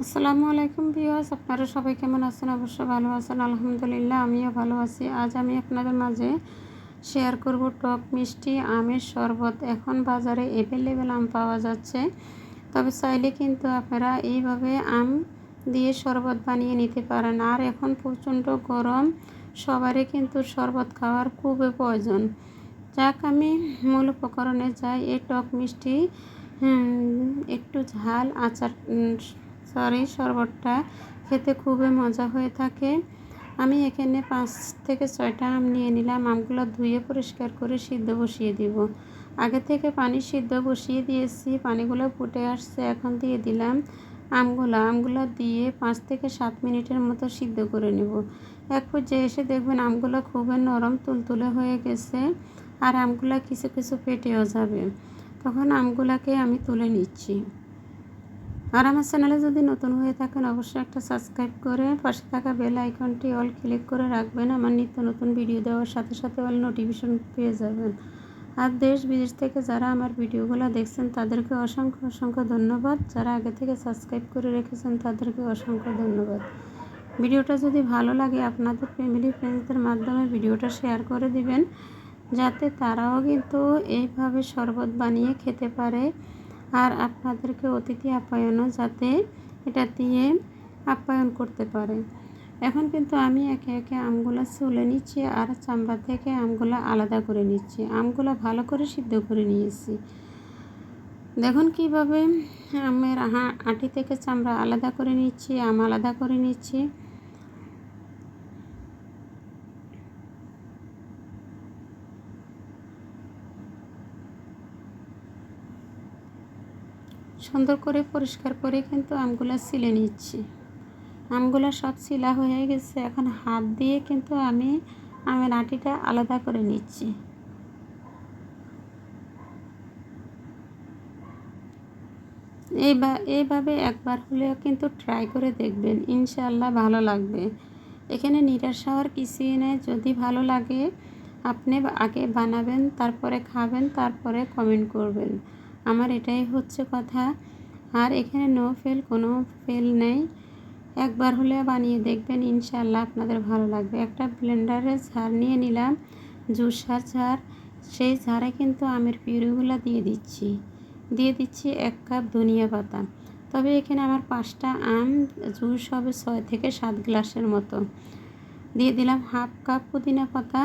আসসালামু আলাইকুম ভিউয়ার্স, আপনারা সবাই কেমন আছেন? অবশ্যই ভালো আছেন, আলহামদুলিল্লাহ আমিও ভালো আছি। আজ আমি আপনাদের মাঝে শেয়ার করব টক মিষ্টি আমের শরবত। এখন বাজারে অ্যাভেলেবেল আম পাওয়া যাচ্ছে। তবে চাইলে কিন্তু আপনারা এইভাবে আম দিয়ে শরবত বানিয়ে নিতে পারেন। আর এখন প্রচণ্ড গরম, সবারই কিন্তু শরবত খাওয়ার খুবই প্রয়োজন। যাক, আমি মূল উপকরণে যাই। এই টক মিষ্টি একটু ঝাল, আচার সরি, শরবতটা খেতে খুবই মজা হয়ে থাকে। আমি এখানে পাঁচ থেকে ছয়টা আম নিয়ে নিলাম। আমগুলো ধুয়ে পরিষ্কার করে সিদ্ধ বসিয়ে দিব। আগে থেকে পানি সিদ্ধ বসিয়ে দিয়েছি, পানিগুলো ফুটে আসছে, এখন দিয়ে দিলাম আমগুলো। আমগুলো দিয়ে পাঁচ থেকে সাত মিনিটের মতো সিদ্ধ করে নেব। এক পর্যায়ে এসে দেখবেন আমগুলো খুবই নরম, তুলতুলে হয়ে গেছে আর আমগুলো কিছু কিছু পেটেও যাবে। তখন আমগুলাকে আমি তুলে নিচ্ছি। আর আমার চ্যানেলে যদি নতুন হয়ে থাকেন, অবশ্যই একটা সাবস্ক্রাইব করে পাশে থাকা বেল আইকনটি অল ক্লিক করে রাখবেন। আমার নিত্য নতুন ভিডিও দেওয়ার সাথে সাথে অল নোটিফিকেশন পেয়ে যাবেন। আর দেশ বিদেশ থেকে যারা আমার ভিডিওগুলো দেখছেন, তাদেরকে অসংখ্য অসংখ্য ধন্যবাদ। যারা আগে থেকে সাবস্ক্রাইব করে রেখেছেন, তাদেরকে অসংখ্য ধন্যবাদ। ভিডিওটা যদি ভালো লাগে, আপনাদের ফ্যামিলি ফ্রেন্ডসদের মাধ্যমে ভিডিওটা শেয়ার করে দিবেন, যাতে তারাও কিন্তু এইভাবে শরবত বানিয়ে খেতে পারে। আর আপনাদেরকে অতিথি আপ্যায়নও যাতে এটা দিয়ে আপ্যায়ন করতে পারে। এখন কিন্তু আমি একে একে আমগুলো চুলে নিচ্ছি আর চামড়া থেকে আমগুলো আলাদা করে নিচ্ছি। আমগুলো ভালো করে সিদ্ধ করে নিয়েছি। দেখুন কীভাবে আমের আটি থেকে চামড়া আলাদা করে নিচ্ছি, আম আলাদা করে নিচ্ছি। সুন্দর করে পরিষ্কার করে কিন্তু আমগুলো ছিলে নিচ্ছি। আমগুলো সব সিলা হয়ে গেছে। এখন হাত দিয়ে কিন্তু আমি আমের আটিটা আলাদা করে নিচ্ছি। এইভাবে একবার হলেও কিন্তু ট্রাই করে দেখবেন। ইনশাল্লাহ ভালো লাগবে। এখানে নিরাশ হওয়ার কিছুই নেই। যদি ভালো লাগে, আপনি আগে বানাবেন, তারপরে খাবেন, তারপরে কমেন্ট করবেন। আমার এটাই হচ্ছে কথা। আর এখানে নো ফেল কোনো ফেল নেই। একবার হলে বানিয়ে দেখবেন ইনশাল্লাহ আপনাদের ভালো লাগবে। একটা ব্লেন্ডারে ঝাড় নিয়ে নিলাম জুসার ঝাড় সেই ঝাড়ে কিন্তু আমের পিউরিগুলো দিয়ে দিচ্ছি। দিয়ে দিচ্ছি এক কাপ ধনিয়া পাতা। তবে এখানে আমার পাঁচটা আম, জুস হবে ছয় থেকে সাত গ্লাসের মতো। দিয়ে দিলাম হাফ কাপ পুদিনা পাতা।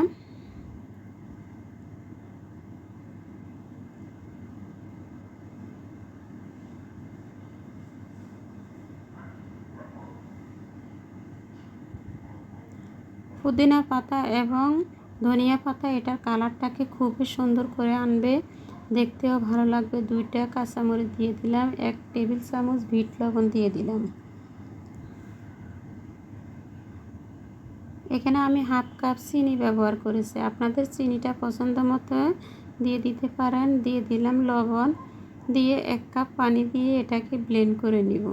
পুদিনা পাতা এবং ধনিয়া পাতা, এটার কালারটাকে খুবই সুন্দর করে আনবে। দেখতেও ভালো লাগবে। দুইটা কাঁচামরিচ দিয়ে দিলাম, এক টেবিল চামচ ভিট লবণ দিয়ে দিলাম। এখানে আমি হাফ কাপ চিনি ব্যবহার করেছি। আপনাদের চিনিটা পছন্দ মতো দিয়ে দিতে পারেন। দিয়ে দিলাম লবণ, দিয়ে এক কাপ পানি দিয়ে এটাকে ব্লেন্ড করে নিব।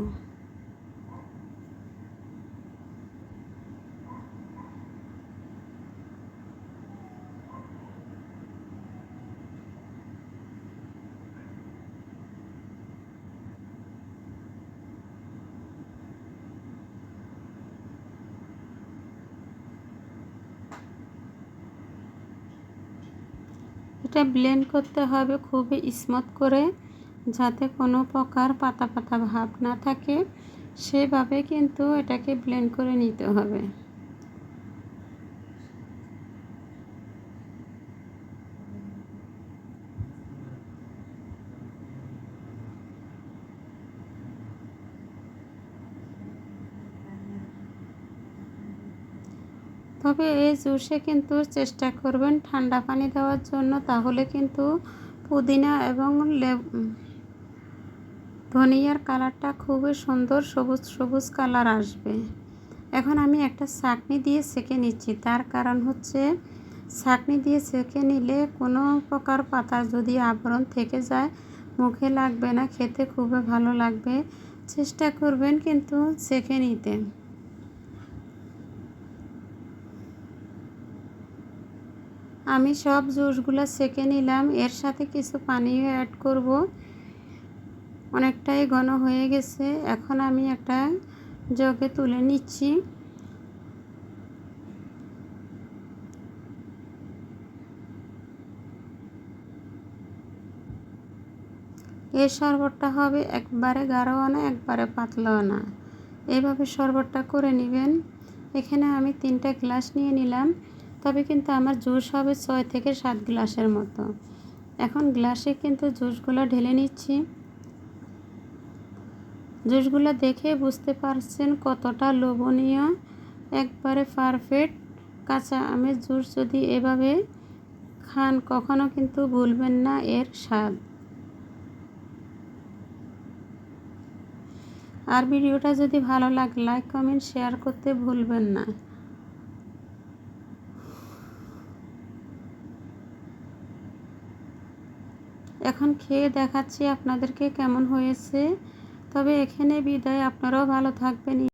এটা ব্লেন্ড করতে হবে খুবই স্মুথ করে, যাতে কোনো প্রকার পাতা পাতা ভাব না থাকে। সেভাবে কিন্তু এটাকে ব্লেন্ড করে নিতে হবে। তবে এই জুসে কিন্তু চেষ্টা করবেন ঠান্ডা পানি দেওয়ার জন্য। তাহলে কিন্তু পুদিনা এবং ধনিয়ার কালারটা খুবই সুন্দর, সবুজ সবুজ কালার আসবে। এখন আমি একটা চাকনি দিয়ে সেঁকে নিচ্ছি। তার কারণ হচ্ছে ছাঁকনি দিয়ে সেঁকে নিলে কোনো প্রকার পাতা যদি আবরণ থেকে যায়, মুখে লাগবে না, খেতে খুবই ভালো লাগবে। চেষ্টা করবেন কিন্তু সেঁকে নিতে। আমি সব জুসগুলো সেকে নিলাম। এর সাথে কিছু পানিও অ্যাড করব। অনেকটাই ঘন হয়ে গেছে। এখন আমি একটা জগে তুলে নিচ্ছি। এই শরবতটা হবে একবারে গাঢ়ও না একবারে পাতলাও না এইভাবে শরবতটা করে নেবেন। এখানে আমি তিনটা গ্লাস নিয়ে নিলাম। তবে কিন্তু আমার জুস হবে ছয় থেকে সাত গ্লাসের মতো। এখন গ্লাসে কিন্তু জুসগুলো ঢেলে নিচ্ছি। জুসগুলো দেখে বুঝতে পারছেন কতটা লোভনীয়। একবারে পারফেক্ট। কাঁচা আমের জুস যদি এভাবে খান কখনো কিন্তু ভুলবেন না এর স্বাদ। আর ভিডিওটা যদি ভালো লাগে লাইক কমেন্ট শেয়ার করতে ভুলবেন না। এখন খেয়ে দেখাচ্ছি আপনাদেরকে কেমন হয়েছে। তবে এখানে বিদায় আপনারাও ভালো থাকবেন।